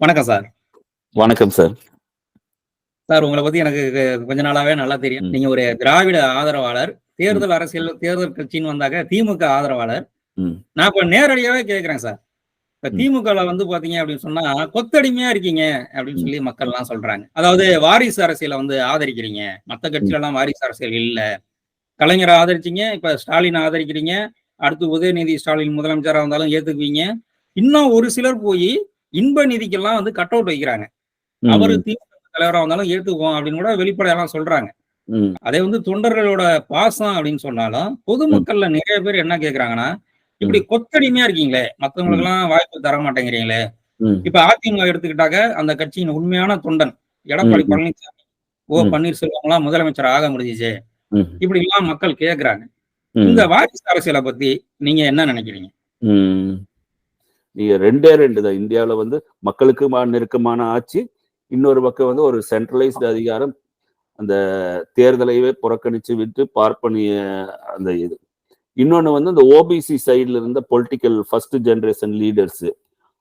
வணக்கம் சார். வணக்கம் sir. Sir உங்கள பத்தி எனக்கு கொஞ்ச நாளாவே நல்லா தெரியும். நீங்க ஒரு திராவிட ஆதரவாளர். தேர்தல் அரசியல் தேர்தல் கட்சின்னு வந்தாக்க திமுக ஆதரவாளர். நான் இப்ப நேரடியாவே கேட்கிறேன் சார். இப்ப ம். திமுகல வந்து பார்த்தீங்க அப்படின்னு சொன்னா, கொத்தடிமையா இருக்கீங்க அப்படின்னு. சொல்லி மக்கள்லாம் சொல்றாங்க. அதாவது வாரிசு அரசியல வந்து ஆதரிக்கிறீங்க. மத்த ம். கட்சிலலாம் வாரிசு அரசியல் இல்ல. கலைஞர ஆதரிச்சீங்க. இப்ப ஸ்டாலின ஆதரிக்கிறீங்க. அடுத்து உதயநிதி ஸ்டாலின் முதலமைச்சரா வந்தாலும் ஏத்துக்குவீங்க. இன்னும் ஒரு சிலர் போயி இன்ப நிதிக்கெல்லாம் வந்து கட் அவுட் வைக்கிறாங்க. அவரு. திமுக தலைவரா வந்தாலும் ஏத்துக்குவோம் அப்படின்னு கூட வெளிப்படையாலாம் சொல்றாங்க. அதே வந்து தொண்டர்களோட பாசம் அப்படின்னு சொன்னாலும். பொதுமக்கள்ல நிறைய பேர் என்ன கேட்கறாங்கன்னா, இப்படி. கொத்தடிமையா இருக்கீங்களே, ம். மத்தவங்களுக்கெல்லாம் வாய்ப்பு தர மாட்டேங்கிறீங்களே. இப்ப அதிமுக எடுத்துக்கிட்டாக்க, அந்த கட்சியின் உண்மையான தொண்டன் எடப்பாடி. பழனிசாமி, ஓ. ம். பன்னீர்செல்வம்லாம் முதலமைச்சர் ஆக முடிஞ்சுச்சு. ம். இப்படிலாம் மக்கள் கேட்கறாங்க. இந்த. வாரிசு அரசியல பத்தி நீங்க என்ன நினைக்கிறீங்க? நீங்க 2டே 2 தான். இந்தியாவில் வந்து மக்களுக்கு மா நெருக்கமான ஆட்சி. இன்னொரு பக்கம் வந்து ஒரு சென்ட்ரலைஸ்டு அதிகாரம். அந்த தேர்தலையே புறக்கணிச்சு விட்டு பார்ப்பனிய அந்த இது. இன்னொன்னு வந்து இந்த ஓபிசி சைடுல இருந்த பொலிட்டிக்கல் ஃபர்ஸ்ட் ஜென்ரேஷன் லீடர்ஸு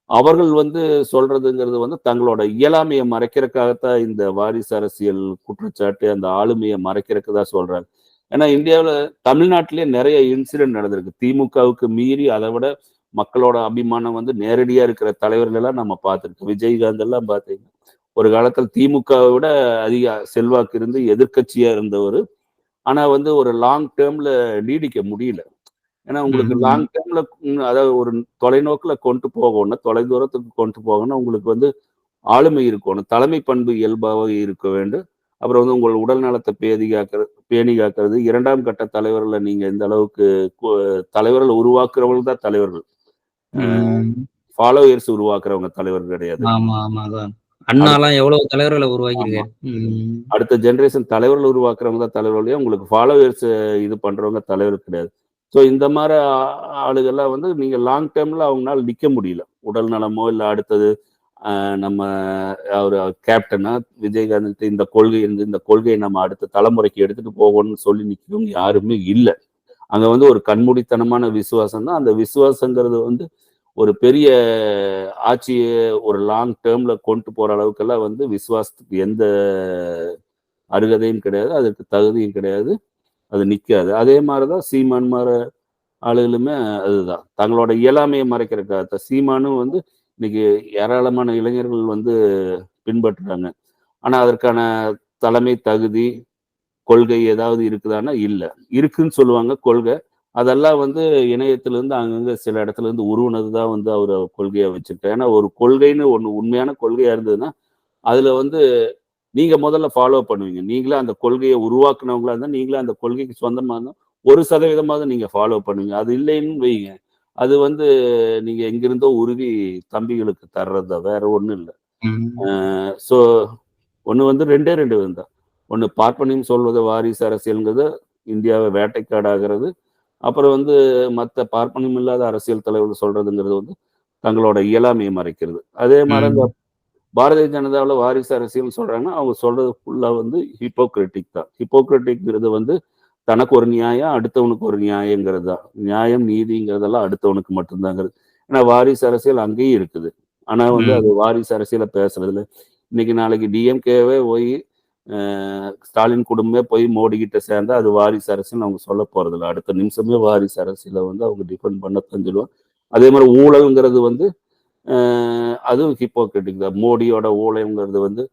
அவர்கள் வந்து சொல்றதுங்கிறது வந்து தங்களோட இயலாமையை மறைக்கிறதுக்காகத்தான் இந்த வாரிசு அரசியல் குற்றச்சாட்டு, அந்த ஆளுமையை மறைக்கிறதுக்கு தான் சொல்றாங்க. ஏன்னா இந்தியாவில் தமிழ்நாட்டிலேயே நிறைய இன்சிடென்ட் நடந்திருக்கு. திமுகவுக்கு மீறி அதை விட மக்களோட அபிமானம் வந்து நேரடியா இருக்கிற தலைவர்கள் எல்லாம் நம்ம பார்த்திருக்கோம். விஜயகாந்த் எல்லாம் பார்த்தீங்கன்னா, ஒரு காலத்துல திமுகவ விட அதிக செல்வாக்கு இருந்து எதிர்க்கட்சியா இருந்தவரு. ஆனா வந்து ஒரு லாங் டெர்ம்ல நீடிக்க முடியல. ஏன்னா உங்களுக்கு. லாங் டெர்ம்ல அதாவது ஒரு தொலைநோக்குல கொண்டு போகணும். தொலைதூரத்துக்கு கொண்டு போகணும்னா உங்களுக்கு வந்து ஆளுமை இருக்கணும். தலைமை பண்பு இயல்பாக இருக்க வேண்டும். அப்புறம் வந்து உங்கள் உடல் நலத்த பேதி காக்கிறது பேணி காக்கிறது. 2ஆம் கட்ட தலைவர்கள நீங்க எந்த அளவுக்கு தலைவர்கள உருவாக்குறவர்கள் தான் தலைவர்கள். ஃபாலோயர்ஸ் உருவாக்குறவங்க தலைவர் கிடையாது. ஆமா, ஆமா. அதான். அண்ணாலாம் எவ்வளவு தலைவர்கள. ம். அடுத்த ஜெனரேஷன் தலைவர்கள உருவாக்குறவங்க தான் தலைவர்களே உங்களுக்கு ஃபாலோயர்ஸ் இது பண்றவங்க தலைவர் கிடையாது. ஸோ இந்த ஆ ஆளுகள்லாம் வந்து நீங்க லாங் டெர்ம்ல அவங்கனால நிக்க முடியல. உடல் நலமோ, இல்ல அடுத்தது நம்ம அவரு கேப்டனா விஜயகாந்த் இந்த கொள்கை இருந்து இந்த கொள்கைய நம்ம அடுத்த தலைமுறைக்கு எடுத்துட்டு போகணும்னு சொல்லி நிக்கிறவங்க யாருமே இல்ல. அங்க வந்து ஒரு கண்மூடித்தனமான விசுவாசம் தான். அந்த விசுவாசங்கிறது வந்து ஒரு பெரிய ஆட்சியை ஒரு லாங் டேர்ம்ல கொண்டு போற அளவுக்கெல்லாம் வந்து விசுவாசத்துக்கு எந்த அருகதையும் கிடையாது. அதற்கு தகுதியும் கிடையாது. அது நிற்காது அதே மாதிரிதான் தான் சீமான் மாற ஆளுகளுமே அதுதான். தங்களோட இயலாமையை மறைக்கிறக்காக சீமானும் வந்து இன்னைக்கு ஏராளமான இளைஞர்கள் வந்து பின்பற்றுறாங்க. ஆனால் அதற்கான தலைமை தகுதி, கொள்கை ஏதாவது இருக்குதான்னா இல்ல. இருக்குன்னு சொல்லுவாங்க கொள்கை. அதெல்லாம் வந்து இணையத்திலிருந்து அங்கங்க சில இடத்துல இருந்து உருவுனது தான் வந்து அவரு கொள்கையா வச்சிருக்காரு. ஏன்னா ஒரு கொள்கைன்னு ஒண்ணு உண்மையான கொள்கையா இருந்ததுன்னா, அதுல வந்து நீங்க முதல்ல ஃபாலோ பண்ணுவீங்க. நீங்களே அந்த கொள்கைய உருவாக்குனவங்களா இருந்தா, நீங்களே அந்த கொள்கைக்கு சொந்தமா இருந்தா 1% நீங்க ஃபாலோ பண்ணுவீங்க. அது இல்லைன்னு வைங்க. அது வந்து நீங்க எங்கிருந்தோ உருவி தம்பிகளுக்கு தர்றது. வேற ஒண்ணும் இல்ல. ஸோ ஒண்ணு வந்து 2டே 2 தான். ஒண்ணு பார்ப்பனியம் சொல்வது வாரிசு அரசியல்ங்கிறது இந்தியாவ வேட்டைக்காடாகிறது. அப்புறம் வந்து மத்த பார்ப்பனியம் இல்லாத அரசியல் தலைவர்கள் சொல்றதுங்கிறது வந்து தங்களோட இயலாமைய மறைக்கிறது. அதே மாரி இந்த ம். பாரதிய ஜனதாவுல வாரிசு அரசியல்னு சொல்றாங்கன்னா, அவங்க சொல்றது ஃபுல்லா வந்து ஹிப்போக்ரிட்டிக் தான். ஹிப்போக்ரிட்டிக்ங்கிறது வந்து தனக்கு ஒரு நியாயம், அடுத்தவனுக்கு ஒரு நியாயங்கிறது தான். நியாயம், நீதிங்கிறதெல்லாம் அடுத்தவனுக்கு மட்டும் தாங்கிறது. ஏன்னா வாரிசு அரசியல் அங்கேயும் இருக்குது. ஆனா வந்து அது. வாரிசு அரசியல பேசுறதில்ல. இன்னைக்கு நாளைக்கு டிஎம்கேவே போயி ஸ்டாலின் குடும்பமே போய் மோடி கிட்ட சேர்ந்தா அது வாரிசு அரசுன்னு அவங்க சொல்ல போறதில்ல. அடுத்த நிமிஷமே வாரிசு அரசியல வந்து அவங்க டிஃபெண்ட் பண்ண சொல்லுவாங்க. அதே மாதிரி ஊழல்ங்கிறது வந்து அதுவும் ஹிப்போக்ரிட்டிக் தான். மோடியோட ஊழல்ங்கிறது வந்து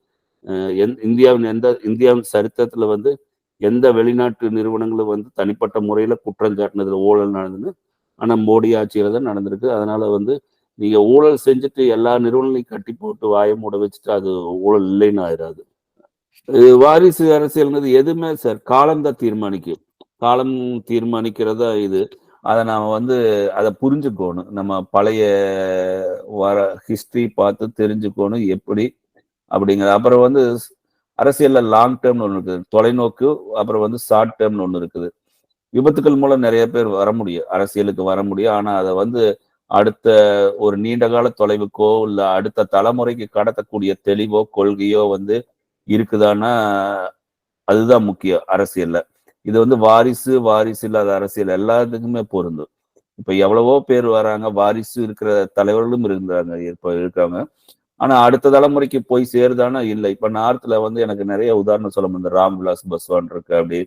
எந் இந்தியாவின் எந்த இந்தியாவின் சரித்திரத்துல வந்து எந்த வெளிநாட்டு நிறுவனங்களும் வந்து தனிப்பட்ட முறையில குற்றம் சாட்டுனதுல ஊழல் நடந்ததுன்னு, ஆனா மோடி ஆட்சியில தான் நடந்திருக்கு. அதனால வந்து நீங்க ஊழல் செஞ்சுட்டு எல்லா நிறுவனங்களையும் கட்டி போட்டு வாய மூட வச்சுட்டு அது ஊழல் இல்லைன்னு ஆயிராது. வாரிசு அரசியல்ங்கிறது எதுவுமே சார் காலம் தான் தீர்மானிக்கும். காலம் தீர்மானிக்கிறதா இது. அத நாம வந்து அதை புரிஞ்சுக்கோணும். நம்ம பழைய வர ஹிஸ்டரி பார்த்து தெரிஞ்சுக்கோணும். எப்படி அப்படிங்கிற அப்புறம் வந்து அரசியல்ல லாங் டேர்ம்னு ஒன்று இருக்குது. தொலைநோக்கு, அப்புறம் வந்து ஷார்ட் டேர்ம்னு ஒன்று இருக்குது. விபத்துக்கள் மூலம் நிறைய பேர் வர முடியும். அரசியலுக்கு வர முடியும். ஆனா அத வந்து அடுத்த ஒரு நீண்ட கால தொலைவுக்கோ, இல்ல அடுத்த தலைமுறைக்கு கடத்தக்கூடிய தெளிவோ, கொள்கையோ வந்து இருக்குதான்னா, அதுதான் முக்கியம் அரசியல்ல. இது வந்து வாரிசு, வாரிசு இல்லாத அரசியல் எல்லாத்துக்குமே பொருந்தும். இப்ப எவ்வளவோ பேர் வராங்க. வாரிசு இருக்கிற தலைவர்களும் இருந்தாங்க. இப்ப இருக்காங்க. ஆனா அடுத்த தலைமுறைக்கு போய் சேருதானா இல்லை இப்ப நார்த்ல வந்து எனக்கு நிறைய உதாரணம் சொல்ல முடியும் ராம்விலாஸ் பஸ்வான் இருக்கு அப்படி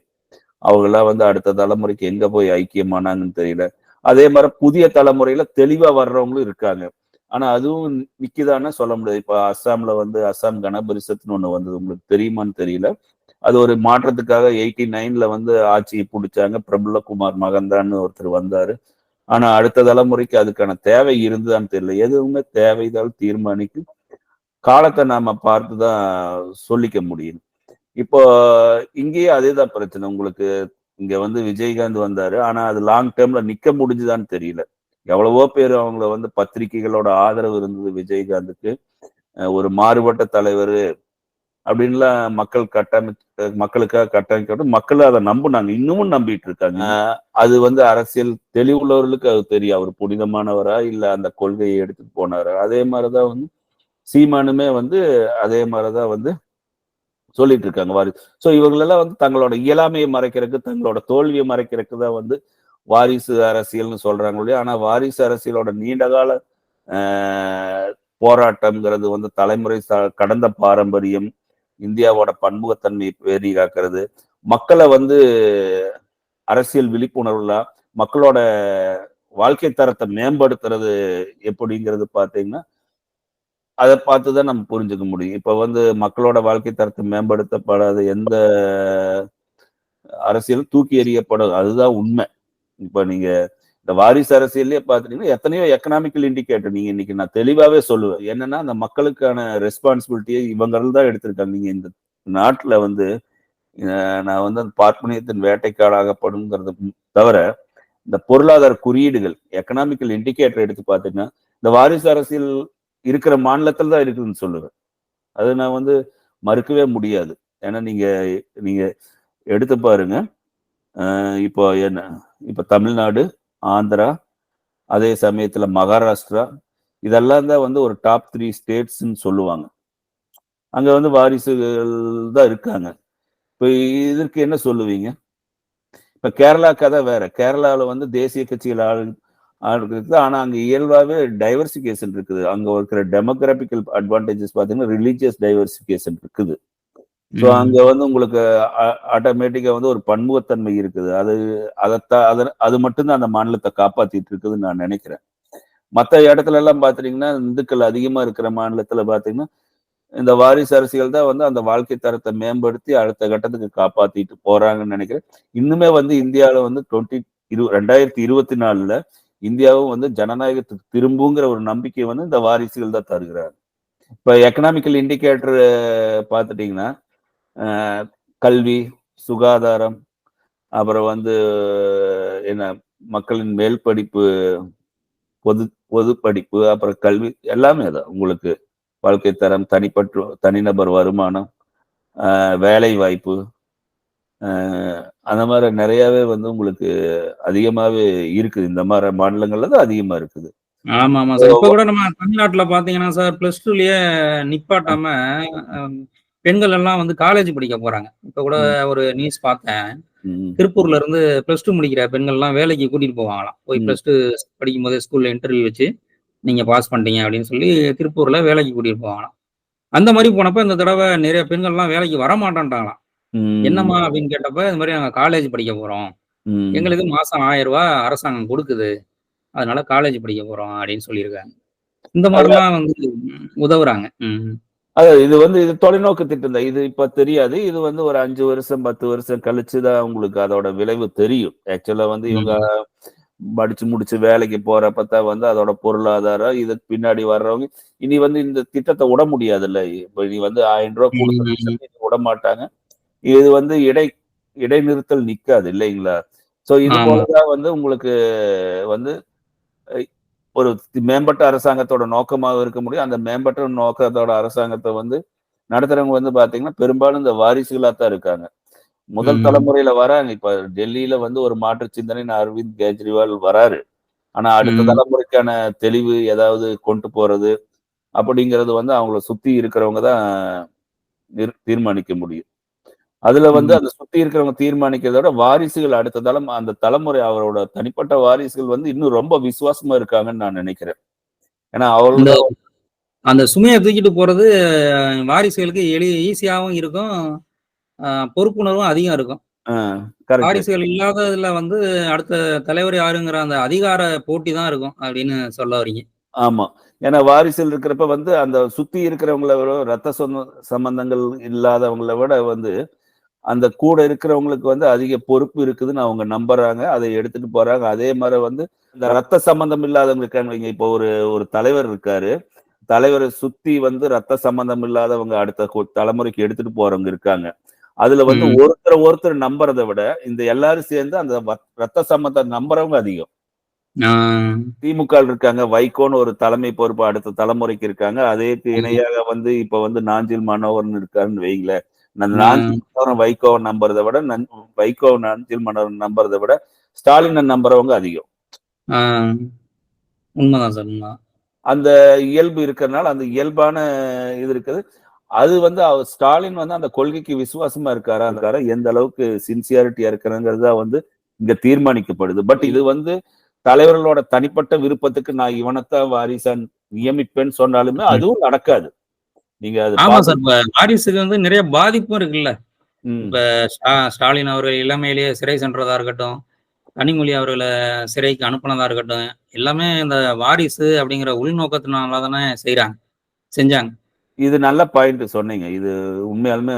அவங்க எல்லாம் வந்து அடுத்த தலைமுறைக்கு எங்க போய் ஐக்கியமானாங்கன்னு தெரியல அதே மாதிரி புதிய தலைமுறையில தெளிவா வர்றவங்களும் இருக்காங்க ஆனா அதுவும் நிக்குதான்னு சொல்ல முடியாது. இப்ப அஸ்ஸாம்ல வந்து அஸ்ஸாம் கனபரிசத்னு ஒண்ணு வந்தது. உங்களுக்கு தெரியுமான்னு தெரியல. அது ஒரு மாற்றத்துக்காக எயிட்டி நைன்ல வந்து ஆட்சியை பிடிச்சாங்க. பிரபுலகுமார் மகந்தான்னு ஒருத்தர் வந்தாரு. ஆனா அடுத்த தலைமுறைக்கு அதுக்கான தேவை இருந்ததான்னு தெரியல. எதுவுமே தேவைதால் தீர்மானிக்கும். காலத்தை நாம பார்த்துதான் சொல்லிக்க முடியும். இப்போ இங்கேயே அதேதான் பிரச்சனை. உங்களுக்கு இங்க வந்து விஜயகாந்த் வந்தாரு. ஆனா அது லாங் டேர்ம்ல நிக்க முடிஞ்சுதான்னு தெரியல. எவ்வளவோ பேர் அவங்கள வந்து பத்திரிகைகளோட ஆதரவு இருந்தது விஜயகாந்துக்கு. ஒரு மாறுபட்ட தலைவர் அப்படின்லாம் மக்கள் கட்டமை மக்களுக்காக கட்டமைக்கப்பட்டு மக்கள் அதை நம்புனாங்க. இன்னமும் நம்பிட்டு இருக்காங்க. அது வந்து அரசியல் தெளிவுள்ளவர்களுக்கு அது தெரியும். அவர் புனிதமானவரா இல்ல அந்த கொள்கையை எடுத்துட்டு போனாரா? அதே மாதிரிதான் வந்து சீமானுமே வந்து அதே மாதிரிதான் வந்து சொல்லிட்டு இருக்காங்க. வாரிசு. ஸோ இவங்களெல்லாம் வந்து தங்களோட இயலாமையை மறைக்கிறதுக்கு தங்களோட தோல்வியை மறைக்கிறதுக்கு தான் வந்து வாரிசு அரசியல்னு சொல்றாங்க இல்லையா? ஆனா வாரிசு அரசியலோட நீண்டகால போராட்டம்ங்கிறது வந்து தலைமுறை கடந்த பாரம்பரியம் இந்தியாவோட பன்முகத்தன்மையை பேணி காக்கிறது. மக்களை வந்து அரசியல் விழிப்புணர்வுல மக்களோட வாழ்க்கை தரத்தை மேம்படுத்துறது எப்படிங்கிறது பார்த்தீங்கன்னா அதை பார்த்து தான் நம்ம புரிஞ்சுக்க முடியும். இப்போ வந்து மக்களோட வாழ்க்கை தரத்தை மேம்படுத்தப்படாத எந்த அரசியலும் தூக்கி எறியப்படும் அதுதான் உண்மை. இப்போ நீங்க இந்த வாரிசு அரசியல்லே பார்த்துட்டீங்கன்னா எத்தனையோ எக்கனாமிக்கல் இண்டிகேட்டர் நீங்க இன்னைக்கு நான் தெளிவாவே சொல்லுவேன். என்னன்னா அந்த மக்களுக்கான ரெஸ்பான்சிபிலிட்டியை இவங்கள் தான் எடுத்திருக்காங்க. நீங்க இந்த நாட்டில் வந்து நான் வந்து அந்த பார்ப்பனியத்தின் வேட்டைக்காடாகப்படுங்கிறது தவிர இந்த பொருளாதார குறியீடுகள் எக்கனாமிக்கல் இண்டிகேட்டர் எடுத்து பார்த்தீங்கன்னா இந்த வாரிசு அரசியல் இருக்கிற மாநிலத்தில் தான் இருக்குதுன்னு சொல்லுவேன். அது நான் வந்து மறுக்கவே முடியாது. ஏன்னா நீங்க நீங்க எடுத்து பாருங்க. இப்போ என்ன? இப்போ தமிழ்நாடு ஆந்திரா அதே சமயத்தில் மகாராஷ்டிரா இதெல்லாம் தான் வந்து ஒரு டாப் த்ரீ ஸ்டேட்ஸ்ன்னு சொல்லுவாங்க. அங்கே வந்து வாரிசுகள் தான் இருக்காங்க. இப்போ இதற்கு என்ன சொல்லுவீங்க? இப்போ கேரளா கதை வேற. கேரளாவில் வந்து தேசிய கட்சிகள் ஆள் ஆள் இருக்குது ஆனால் அங்கே இயல்பாகவே டைவர்சிஃபிகேஷன் இருக்குது. அங்கே இருக்கிற டெமோகிராபிக்கல் அட்வான்டேஜஸ் பார்த்தீங்கன்னா ரிலீஜியஸ் டைவர்சிஃபிகேஷன் இருக்குது. ஸோ அங்க வந்து உங்களுக்கு ஆட்டோமேட்டிக்கா வந்து ஒரு பன்முகத்தன்மை இருக்குது. அது அதை அது மட்டும்தான் அந்த மாநிலத்தை காப்பாத்திட்டு இருக்குதுன்னு நான் நினைக்கிறேன். மற்ற இடத்துல எல்லாம் பாத்தீங்கன்னா இந்துக்கள் அதிகமா இருக்கிற மாநிலத்துல பாத்தீங்கன்னா இந்த வாரிசு அரசியல் தான் வந்து அந்த வாழ்க்கை தரத்தை மேம்படுத்தி அடுத்த கட்டத்துக்கு காப்பாத்திட்டு போறாங்கன்னு நினைக்கிறேன். இன்னுமே வந்து இந்தியாவில் வந்து டுவெண்ட்டி இரு ரெண்டாயிரத்தி இருபத்தி நாலுல இந்தியாவும் வந்து ஜனநாயகத்துக்கு திரும்புங்கிற ஒரு நம்பிக்கை வந்து இந்த வாரிசுகள் தான் தருகிறாங்க. இப்ப எக்கனாமிக்கல் இண்டிகேட்டர் பார்த்துட்டீங்கன்னா அஹ், கல்வி சுகாதாரம் அப்புறம் வந்து என்ன மக்களின் மேல் படிப்பு பொது பொது படிப்பு அப்புறம் கல்வி எல்லாமே தான் உங்களுக்கு வாழ்க்கை தரம் தனிப்பற்று தனிநபர் வருமானம் வேலை வாய்ப்பு அந்த மாதிரி நிறையவே வந்து உங்களுக்கு அதிகமாவே இருக்குது. இந்த மாதிரி மாநிலங்கள்ல தான் அதிகமா இருக்குது. ஆமா ஆமா சார் இப்ப கூட நம்ம தமிழ்நாட்டுல பாத்தீங்கன்னா சார் பிளஸ் டூலயே நிப்பாட்டாம பெண்கள் எல்லாம் வந்து காலேஜ் படிக்க போறாங்க. இப்ப கூட ஒரு நியூஸ் பார்த்தேன். திருப்பூர்ல இருந்து பிளஸ் டூ முடிக்கிற பெண்கள் எல்லாம் வேலைக்கு கூட்டிட்டு போவாங்களாம். போய். பிளஸ் டூ படிக்கும் போதே ஸ்கூல்ல இன்டர்வியூ வச்சு நீங்க பாஸ் பண்ணிட்டீங்க அப்படின்னு சொல்லி திருப்பூர்ல வேலைக்கு கூட்டிட்டு போவாங்களாம். அந்த மாதிரி போனப்ப இந்த தடவை நிறைய பெண்கள் எல்லாம் வேலைக்கு வர மாட்டேன்ட்டாங்களாம். ம், என்னம்மா? அப்படின்னு கேட்டப்ப இந்த மாதிரி நாங்க காலேஜ் படிக்க போறோம். எங்களுக்கு மாசம் ஆயிரம் ரூபாய் அரசாங்கம் கொடுக்குது. அதனால காலேஜ் படிக்க போறோம் அப்படின்னு சொல்லியிருக்காங்க. இந்த மாதிரிலாம் வந்து உதவுறாங்க. அது இது வந்து இது தொலைநோக்கு திட்டம் தான் இது இப்ப தெரியாது. இது வந்து ஒரு அஞ்சு வருஷம் பத்து வருஷம் கழிச்சு தான் உங்களுக்கு அதோட விளைவு தெரியும். ஆக்சுவலா வந்து இவங்க படிச்சு முடிச்சு வேலைக்கு போறப்ப தான் வந்து அதோட பொருளாதாரம் இதுக்கு பின்னாடி வர்றவங்க இனி வந்து இந்த திட்டத்தை விட முடியாதுல்ல. இப்ப இனி வந்து ஆயிரம் ரூபாய் கொடுத்து விட மாட்டாங்க. இது வந்து இடை இடைநிறுத்தல் நிக்காது இல்லைங்களா? சோ இது. போலதான் வந்து உங்களுக்கு வந்து ஒரு மேம்பட்ட அரசாங்கத்தோட நோக்கமாக இருக்க முடியும். அந்த மேம்பட்ட நோக்கத்தோட அரசாங்கத்தை வந்து நடத்துறவங்க வந்து பாத்தீங்கன்னா பெரும்பாலும் இந்த வாரிசுகளா தான் இருக்காங்க. முதல். தலைமுறையில வராங்க. இப்ப டெல்லியில வந்து ஒரு மாற்று சிந்தனை அரவிந்த் கெஜ்ரிவால் வராரு. ஆனா அடுத்த. தலைமுறைக்கான தெளிவு ஏதாவது கொண்டு போறது அப்படிங்கிறது வந்து அவங்கள சுத்தி இருக்கிறவங்க தான் தீர்மானிக்க முடியும். அதுல வந்து. அந்த சுத்தி இருக்கிறவங்க தீர்மானிக்கிறத விட வாரிசுகள் அடுத்த தலம் அந்த தலைமுறை அவரோட தனிப்பட்ட வாரிசுகள் வந்து இன்னும் ரொம்ப விசுவாசமா இருக்காங்கன்னு நான் நினைக்கிறேன். ஏன்னா அவரோட அந்த சுமையை தூக்கிட்டு போறது வாரிசுகளுக்கு எளி ஈஸியாகவும் இருக்கும். பொறுப்புணர்வும் அதிகம் இருக்கும். வாரிசுகள் இல்லாததுல வந்து அடுத்த தலைவர் யாருங்கிற அந்த அதிகார போட்டி தான் இருக்கும் அப்படின்னு சொல்ல வரீங்க. ஆமா. ஏன்னா வாரிசுல இருக்கிறப்ப வந்து அந்த சுத்தி இருக்கிறவங்கள விட ரத்த சொந்த சம்பந்தங்கள் இல்லாதவங்கள விட வந்து அந்த கூட இருக்கிறவங்களுக்கு வந்து அதிக பொறுப்பு இருக்குதுன்னு அவங்க நம்புறாங்க. அதை எடுத்துட்டு போறாங்க. அதே மாதிரி வந்து இந்த ரத்த சம்பந்தம் இல்லாதவங்க இருக்காங்க. இப்போ ஒரு ஒரு தலைவர் இருக்காரு. தலைவரை சுத்தி வந்து ரத்த சம்பந்தம் இல்லாதவங்க அடுத்த தலைமுறைக்கு எடுத்துட்டு போறவங்க இருக்காங்க. அதுல வந்து. ஒருத்தர் ஒருத்தர் நம்புறதை விட இந்த எல்லாரும் சேர்ந்து அந்த ரத்த சம்பந்தம் நம்புறவங்க அதிகம். திமுக இருக்காங்க. வைகோன்னு ஒரு தலைமை பொறுப்பு அடுத்த தலைமுறைக்கு இருக்காங்க. அதேக்கு இணையாக வந்து இப்ப வந்து நாஞ்சில் மனோகர்னு இருக்காருன்னு வைங்களேன். மனோகரன் வைகோவை நம்புறதை விட நன்- வைகோ நாஞ்சில் மனோகரன் நம்புறதை விட ஸ்டாலினை நம்புறவங்க அதிகம். உண்மைதான் சார் அந்த இயல்பு இருக்கிறதுனால அந்த இயல்பான இது இருக்குது. அது வந்து அவர் ஸ்டாலின் வந்து அந்த கொள்கைக்கு விசுவாசமா இருக்காரா? இருக்காரா எந்த அளவுக்கு சின்சியாரிட்டியா இருக்கிறாங்கிறது வந்து இங்க தீர்மானிக்கப்படுது. பட் இது வந்து தலைவர்களோட தனிப்பட்ட விருப்பத்துக்கு நான் இவனைத்தான் வாரிசான் நியமிப்பேன்னு சொன்னாலுமே அதுவும் நடக்காது. நீங்க அது ஆமா சார் இப்ப வாரிசுக்கு வந்து நிறைய பாதிப்பும் இருக்குல்ல. இப்ப ஸ்டா- ஸ்டாலின் அவர்கள் இளமையிலேயே சிறை சென்றதா இருக்கட்டும் கனிமொழி அவர்களை சிறைக்கு அனுப்புனதா இருக்கட்டும் எல்லாமே இந்த வாரிசு அப்படிங்கிற உள்நோக்கத்தினால தானே செய்யறாங்க செஞ்சாங்க. இது நல்ல பாயிண்ட் சொன்னீங்க. இது உண்மையாலுமே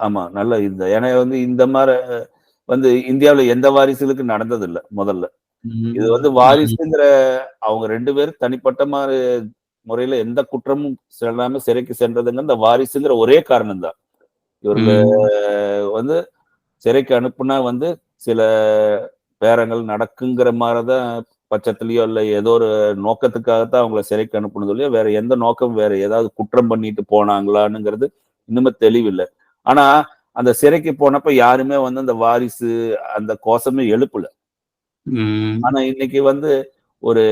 ஆமா நல்ல இந்த ஏன்னா வந்து இந்த மாதிரி வந்து இந்தியாவுல எந்த வாரிசுகளுக்கு நடந்தது இல்ல முதல்ல. இது வந்து வாரிசுங்கிற அவங்க ரெண்டு பேரும் தனிப்பட்ட மாதிரி முறையில எந்த குற்றமும் செல்லாம சிறைக்கு சென்றதுங்க இந்த வாரிசுங்கிற ஒரே காரணம் தான் இவர்கள் ம். வந்து சிறைக்கு அனுப்புனா வந்து சில பேரங்கள் நடக்குங்கிற மாதிரிதான் பட்சத்துலயோ இல்ல ஏதோ ஒரு நோக்கத்துக்காகத்தான் அவங்கள சிறைக்கு அனுப்புனது இல்லையோ வேற எந்த நோக்கம் வேற ஏதாவது குற்றம் பண்ணிட்டு போனாங்களான்னுங்கிறது இன்னுமே தெளிவில்லை ஆனா அந்த சிறைக்கு போனப்ப யாருமே வந்து அந்த வாரிசு அந்த கோஷமே எழுப்பல. ஆனா இன்னைக்கு வந்து ஒரு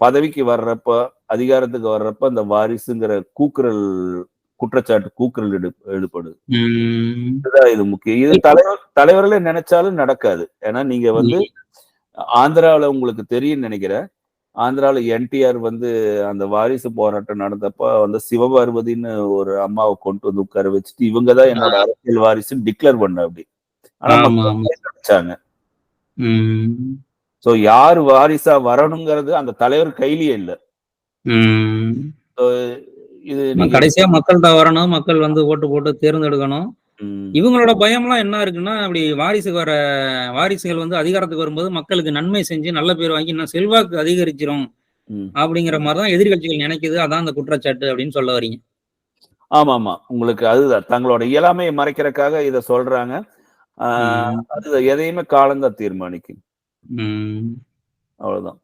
பதவிக்கு வர்றப்ப அதிகாரத்துக்கு வர்றப்ப அந்த வாரிசுங்கிற கூக்குரல் குற்றச்சாட்டு கூக்குரல் ம். இதுதான் இது முக்கியம். இது தலைவர் தலைவர்களே நினைச்சாலும் நடக்காது. ஏன்னா நீங்க வந்து ஆந்திராவுல உங்களுக்கு தெரியும் நினைக்கிறேன். ஆந்திராவுல என்டிஆர் வந்து அந்த வாரிசு போராட்டம் நடந்தப்ப வந்து சிவபார்வதின்னு ஒரு அம்மாவை கொண்டு வந்து உட்கார வச்சுட்டு இவங்கதான் என்னோட அரசியல் வாரிசுன்னு டிக்ளேர் பண்ண அப்படி. ஆனா. நினைச்சாங்க. சோ யார் வாரிசா வரணுங்கிறது அந்த தலைவர் கையிலேயே இல்ல. இது கடைசியா மக்கள்கிட்ட வரணும் மக்கள் வந்து ஓட்டு போட்டு தேர்ந்தெடுக்கணும். இவங்களோட பயம்லாம் என்ன இருக்குன்னா அப்படி வாரிசுக்கு வர வாரிசுகள் வந்து அதிகாரத்துக்கு வரும்போது மக்களுக்கு நன்மை செஞ்சு நல்ல பேர் வாங்கி இன்னும் செல்வாக்கு அதிகரிச்சிரும். அப்படிங்கிற மாதிரி தான் எதிர்கட்சிகள் நினைக்குது. அதான் அந்த குற்றச்சாட்டு அப்படின்னு சொல்ல வரீங்க. ஆமா ஆமா உங்களுக்கு அதுதான். தங்களோட இயலாமையை மறைக்கிறதுக்காக இத சொல்றாங்க. அது எதையுமே காலம்தான் தீர்மானிக்கும். அவ்வளவுதான்.